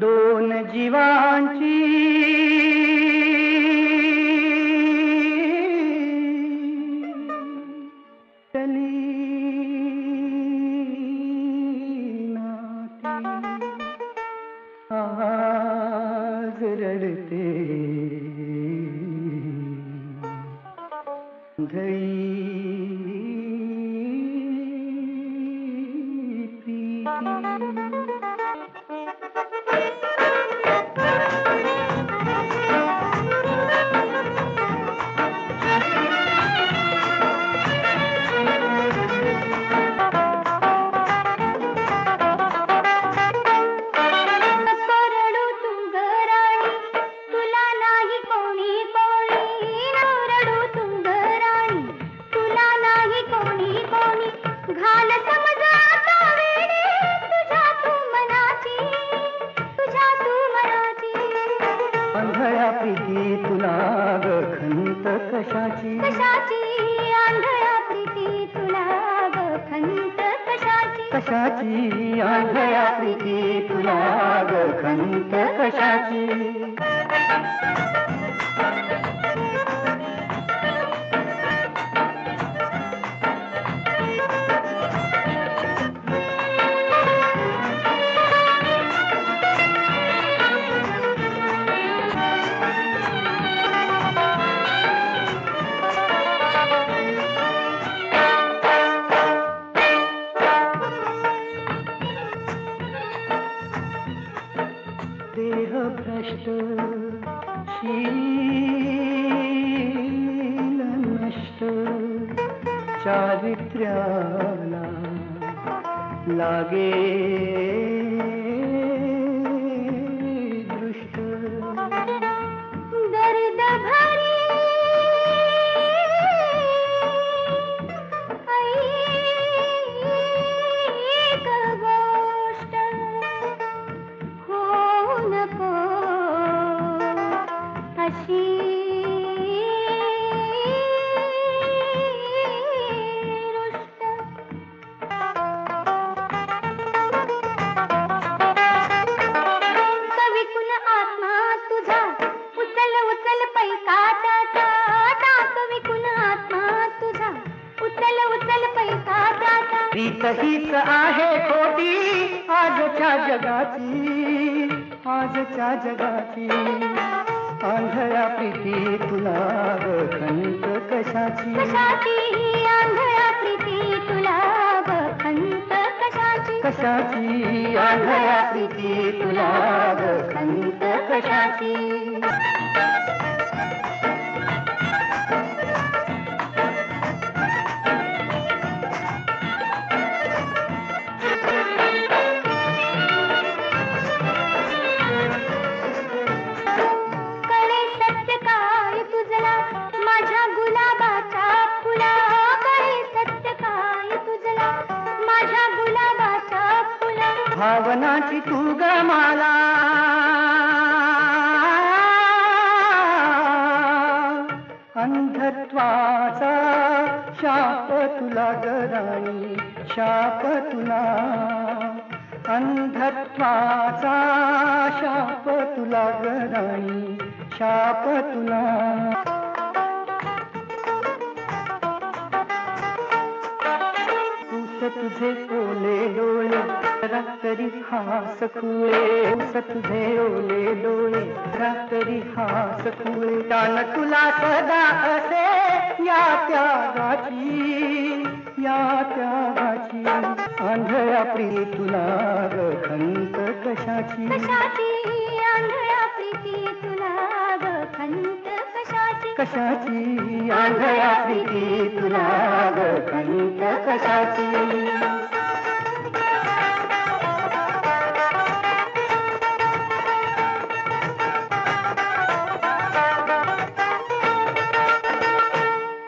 दोन जीवांची. आज रड़ते. गई प्रीती तुला गंत खंत कशाची? कशाची? आंधया प्रीती तुला गंत खंत कशाची? कशाची? आंधळ्या प्रीती तुला गंत खंत कशाची? देहभ्रष्ट श्रील नष्टारित्र्यागे प्रीत आहे खोटी आजच्या जगाची आजच्या जगाची आंधळ्या प्रीती तुला खंत कशाची? कशाची? आंधळा प्रीती तुला बखंत कशाची? कशाची? आंधळ्या प्रीती तुला खंत कशाची? भावनाची तू ग मला. अंधत्वाचा शाप तुला गराणी शाप तुला. अंधत्वाचा शाप तुला गराणी शाप तुला. तुझे ओले डोळे रात्री हास खुळे उस तुझे ओले डोळे रात्री हास खुळे तान तुला सदा असे, या त्यागाची या त्यागाची। आंधळ्या प्रिय तुला ग खंत कशाची? कशाची? आंधळा प्रीती तुला बखंत कशाची प्रीती तुला खंत कशाची